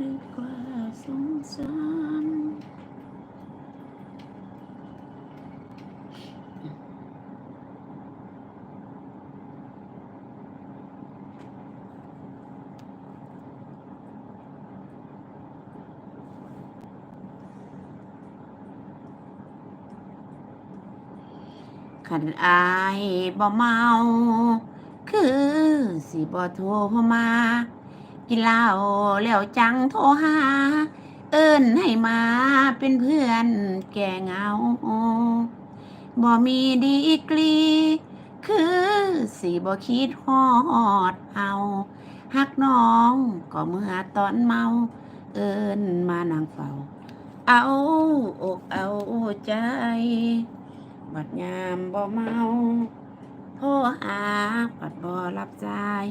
นึกว่าสงสารขันอายบ่เมา คือสิบ่โทรมา กินเหล้าแล้วจังโทรหา เอิ้นให้มาเป็นเพื่อนแก่เงาบ่มีดีกรี คือสิบ่คิดฮอดเฮาฮักน้องก็เมื่อตอนเมา เอิ้นมานั่งเฝ้า เอาอกเอาใจ บัดยามบ่เมา โทรหาบัดบ่รับสาย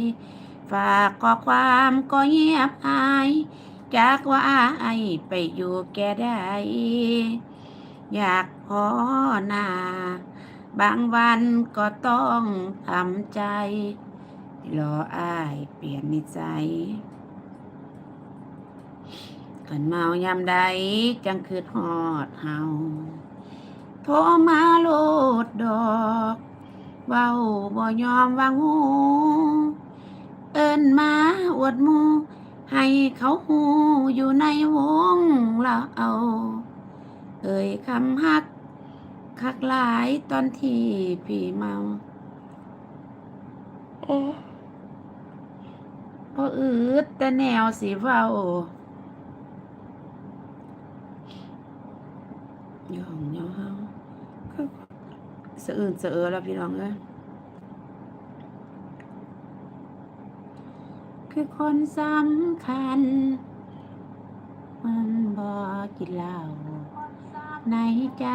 ฝากข้อความก็เงียบหาย จากว่าไอายไปอยู่แก่ได้ อยากขอหนาบางวันก็ต้องทำใจ รออายเปลี่ยนนิสัยขันเมายามใดจังคือฮอดเฮาโทรมาโลดดอก เว้าบ่ยอมวางหู เอิ้นมาอวดมู ให้เขาหูอยู่ในวงเราเอาเอ่ยคำฮัก คักหลายตอนที่พี่เมาโอ้พออืดแต่แนวสิเว้าย่องย่อเฮาสะอื่นสะเออแล้วพี่น้องเอ้ย คือคนสำคัญ มันบอกกินเหล้าในใจ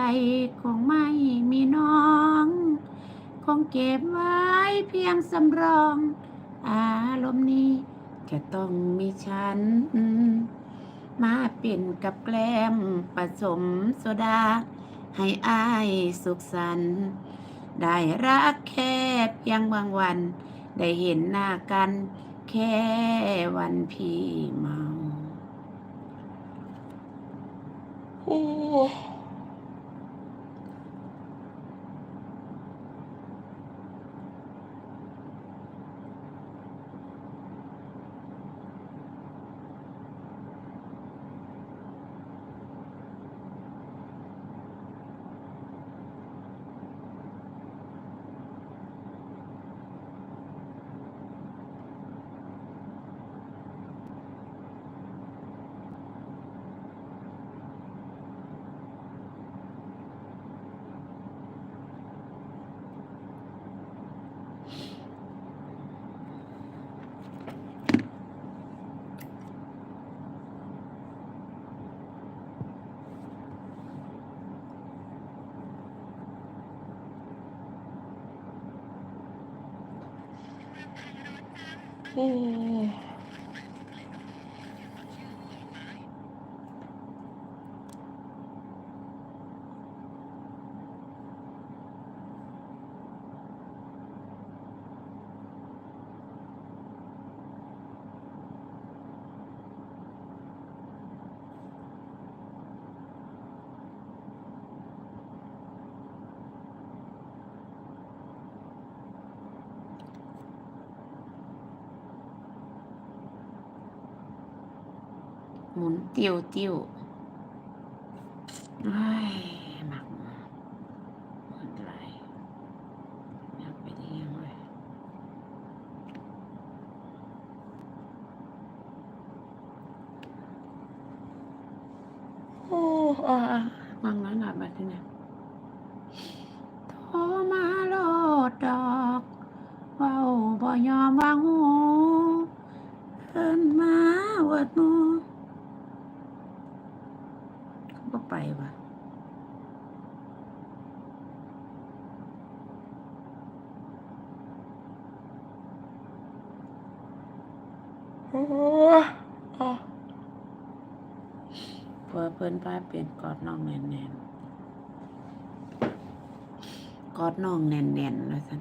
คงไม่มีน้อง คงเก็บไว้เพียงสำรอง อารมณ์นี้จะต้องมีฉัน มาเป็นกับแกล้มผสมโซดา ให้อายสุขสันต์ได้รักแค่เพียงบางวัน ได้เห็นหน้ากัน แค่วันพี่เมา โหมุนติ้วติ้วไอ้หมักหมดไรอยากไปได้ยังไงโอ้อ่ามังนั้นหลับมาที่ไหนโทรมาโลดดอกว้าบ่ยอมวางหูเอิ้นมาเวิดมู เขาก็ ไปว่ะ โอ้เพื่อเพิ่นพาเปลี่ยนกอดน้องแน่นๆกอดน้องแน่นๆแล้วสัน